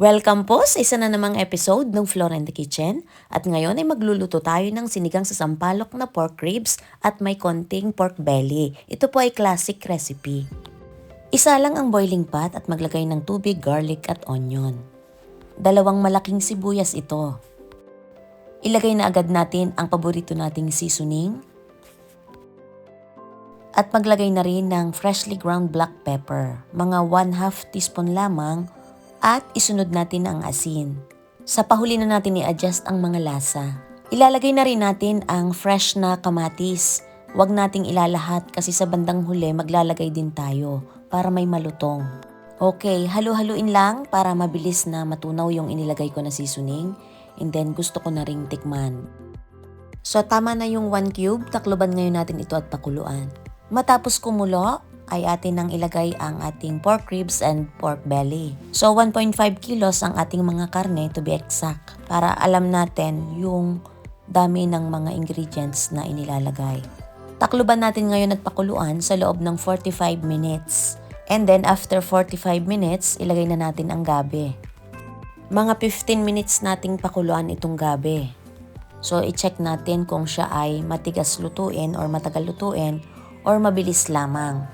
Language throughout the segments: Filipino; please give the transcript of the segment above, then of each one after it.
Welcome po sa isa na namang episode ng Flora in the Kitchen. At ngayon ay magluluto tayo ng sinigang sa sampalok na pork ribs at may konting pork belly. Ito po ay classic recipe. Isa lang ang boiling pot at maglagay ng tubig, garlic at onion. Dalawang malaking sibuyas ito. Ilagay na agad natin ang paborito nating seasoning. At maglagay na rin ng freshly ground black pepper, mga 1 half teaspoon lamang at isunod natin ang asin. Sa pahuli na natin i-adjust ang mga lasa. Ilalagay na rin natin ang fresh na kamatis. Huwag nating ilalahat kasi sa bandang huli maglalagay din tayo para may malutong. Okay, halu-haluin lang para mabilis na matunaw yung inilagay ko na seasoning. And then gusto ko na ring tikman. So tama na yung 1 cube, takloban ngayon natin ito at pakuluan. Matapos kumulo, ay atin nang ilagay ang ating pork ribs and pork belly. So 1.5 kilos ang ating mga karne to be exact para alam natin yung dami ng mga ingredients na inilalagay. Takluban natin ngayon at pakuluan sa loob ng 45 minutes. And then after 45 minutes, ilagay na natin ang gabi. Mga 15 minutes nating pakuluan itong gabi. So i-check natin kung siya ay matigas lutuin or matagal lutuin or mabilis lamang.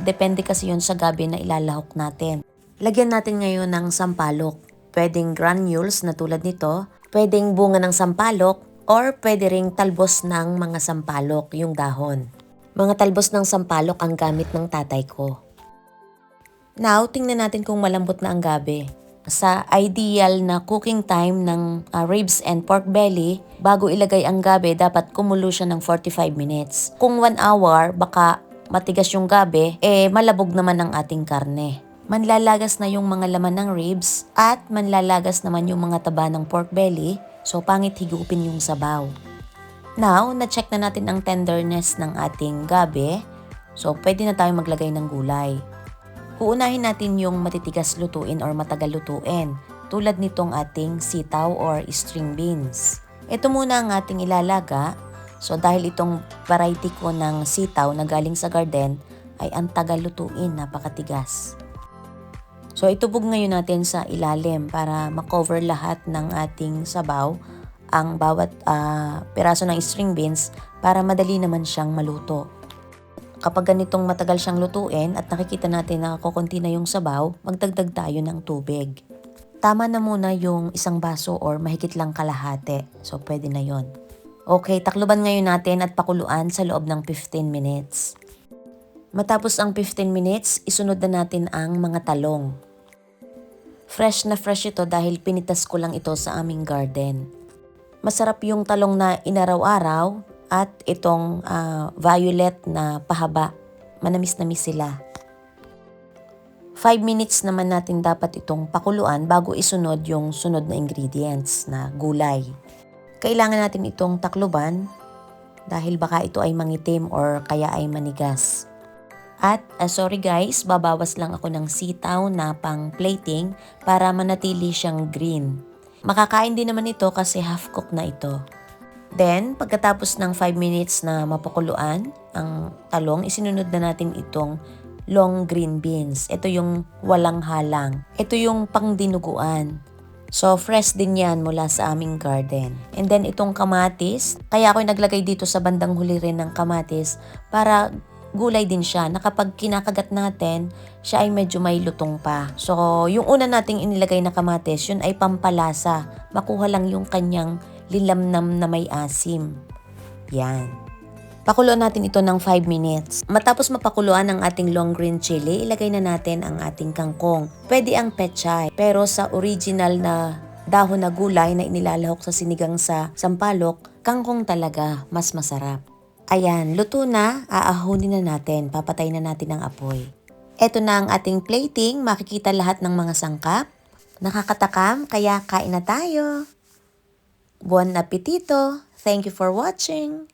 Depende kasi yun sa gabi na ilalahok natin. Lagyan natin ngayon ng sampalok. Pwedeng granules na tulad nito, pwedeng bunga ng sampalok, or pwede ring talbos ng mga sampalok, yung dahon. Mga talbos ng sampalok ang gamit ng tatay ko. Now, tingnan natin kung malambot na ang gabi. Sa ideal na cooking time ng uh, ribs and pork belly, bago ilagay ang gabi, dapat kumulo siya ng 45 minutes. Kung 1 hour, baka matigas yung gabi, eh malabog naman ang ating karne. Manlalagas na yung mga laman ng ribs at manlalagas naman yung mga taba ng pork belly, so pangit higupin yung sabaw. Now, na-check na natin ang tenderness ng ating gabi, so pwede na tayo maglagay ng gulay. Uunahin natin yung matitigas lutuin or matagal lutuin, tulad nitong ating sitaw or string beans. Ito muna ang ating ilalaga So dahil itong variety ko ng sitaw na galing sa garden ay ang tagal lutuin, napakatigas. So itubog ngayon natin sa ilalim para makover lahat ng ating sabaw ang bawat uh, piraso ng string beans para madali naman siyang maluto. Kapag ganitong matagal siyang lutuin at nakikita natin na kukunti na yung sabaw, magdagdag tayo ng tubig. Tama na muna yung isang baso or mahigit lang kalahati. So pwede na yon. Okay, takluban ngayon natin at pakuluan sa loob ng 15 minutes. Matapos ang 15 minutes, isunod na natin ang mga talong. Fresh na fresh ito dahil pinitas ko lang ito sa aming garden. Masarap yung talong na inaraw-araw at itong uh, violet na pahaba. Manamis-namis sila. 5 minutes naman natin dapat itong pakuluan bago isunod yung sunod na ingredients na gulay. Kailangan natin itong takluban dahil baka ito ay mangitim or kaya ay manigas. At uh, sorry guys, babawas lang ako ng sitaw na pang plating para manatili siyang green. Makakain din naman ito kasi half cook na ito. Then, pagkatapos ng 5 minutes na mapakuluan ang talong, isinunod na natin itong long green beans. Ito yung walang halang. Ito yung pangdinuguan. So, fresh din yan mula sa aming garden. And then, itong kamatis, kaya ako naglagay dito sa bandang huli rin ng kamatis para gulay din siya na kapag kinakagat natin, siya ay medyo may lutong pa. So, yung una nating inilagay na kamatis, yun ay pampalasa. Makuha lang yung kanyang lilamnam na may asim. Yan. Pakuluan natin ito ng 5 minutes. Matapos mapakuluan ang ating long green chili, ilagay na natin ang ating kangkong. Pwede ang pechay, pero sa original na dahon na gulay na inilalahok sa sinigang sa sampalok, kangkong talaga mas masarap. Ayan, luto na, aahunin na natin, papatay na natin ang apoy. Ito na ang ating plating, makikita lahat ng mga sangkap. Nakakatakam, kaya kain na tayo. Buon apetito! Thank you for watching!